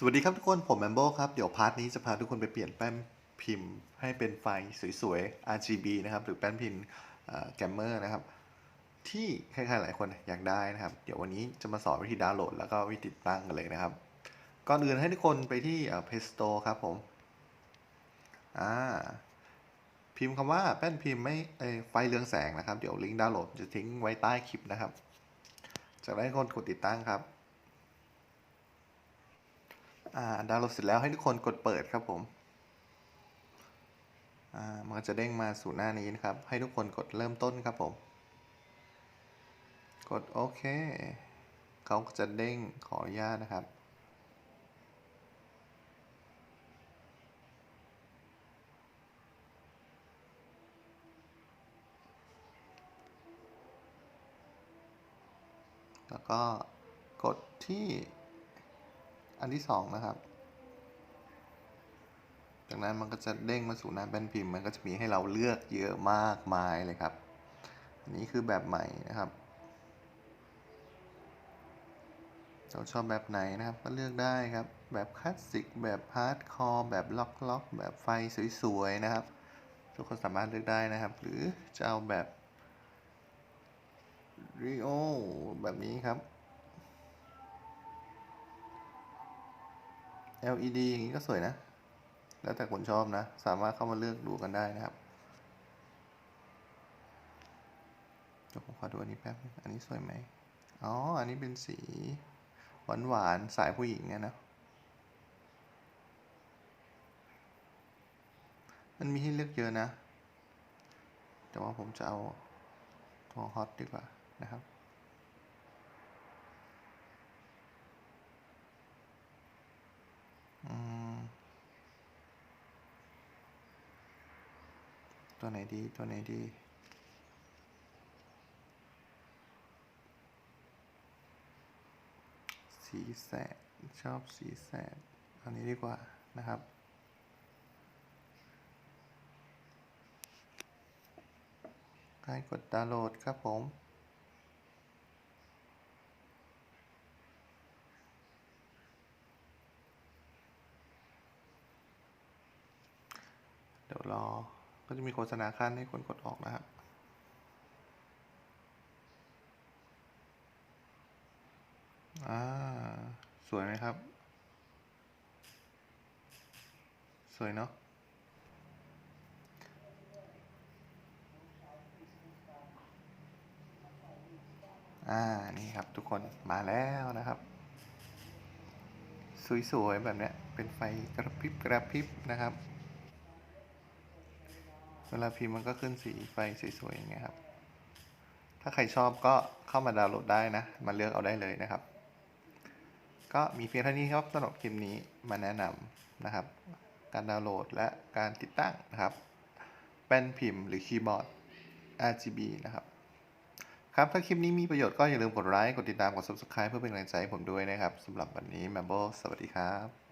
สวัสดีครับทุกคน ผมแมมโบครับ เดี๋ยวพาร์ทนี้จะพาทุกคนไปเปลี่ยนแป้นพิมพ์ ให้เป็นไฟสวยๆ RGB นะครับ หรือแป้นพิมพ์แกมเมอร์นะครับ ที่ใครๆหลายคนอยากได้นะครับ เดี๋ยววันนี้จะมาสอนวิธีดาวน์โหลด แล้วก็วิธีติดตั้งกันเลยนะครับ ก่อนอื่นให้ทุกคนไปที่เอ่อ Play Store ครับผมอ่าพิมพ์คำว่าแป้นพิมพ์ไม่ไฟเรืองแสงนะครับ เดี๋ยวลิงก์ดาวน์โหลดจะทิ้งไว้ใต้คลิปนะครับ จากนั้นให้คนกดติดตั้งครับ ดาวน์โหลดเสร็จแล้วให้ทุกคนกดเปิดครับผมอ่ามันจะเด้งมาสู่หน้านี้นะครับ ให้ทุกคนกดเริ่มต้นครับผม กดโอเค เขาก็จะเด้งขออนุญาตนะครับแล้วก็กดที่ อันที่สองนะครับ จากนั้นมันก็จะเด้งมาสู่หน้าแป้นพิมพ์ มันก็จะมีให้เราเลือกเยอะมากมายเลยครับ อันนี้คือแบบใหม่นะครับเราชอบแบบไหนนะครับก็เลือกได้ครับ แบบคลาสสิกแบบฮาร์ดคอร์แบบล็อกล็อกแบบไฟสวยๆนะครับ ทุกคนสามารถเลือกได้นะครับ หรือจะเอาแบบ Rio แบบนี้ครับ LED อย่างนี้ก็สวยนะ แล้วแต่คนชอบนะ สามารถเข้ามาเลือกดูกันได้นะครับเดี๋ยวผมขอดูอันนี้แป๊บนึงอันนี้สวยไหม อ๋อ อันนี้เป็นสี หวานหวานสายผู้หญิงเนี่ยนะ มันมีให้เลือกเยอะนะ แต่ว่าผมจะเอาตัวฮอตดีกว่านะครับ ตัวไหนดีตัวไหนดีสีแสดชอบสีแสดอันนี้ดีกว่านะครับ การกดดาวน์โหลดครับผมเดี๋ยวรอ ก็จะมีโฆษณาขั้นให้คนกดออกนะครับ อ่า สวยไหมครับ สวยเนาะอ่า นี่ครับทุกคนมาแล้วนะครับ สวยๆ แบบเนี้ย เป็นไฟกระพริบกระพริบนะครับ เวลาพิมพ์มันก็ขึ้นสีไฟสวยๆอย่างเงี้ยครับ ถ้าใครชอบก็เข้ามาดาวน์โหลดได้นะ มาเลือกเอาได้เลยนะครับ ก็มีเพียงเท่านี้ครับสำหรับคลิปนี้มาแนะนำนะครับ การดาวน์โหลดและการติดตั้งนะครับ แป้นพิมพ์หรือคีย์บอร์ด RGB นะครับ ครับ ถ้าคลิปนี้มีประโยชน์ก็อย่าลืมกดไลค์ กดติดตาม กด subscribe เพื่อเป็นกำลังใจให้ผมด้วยนะครับสำหรับวันนี้แมมโบสวัสดีครับ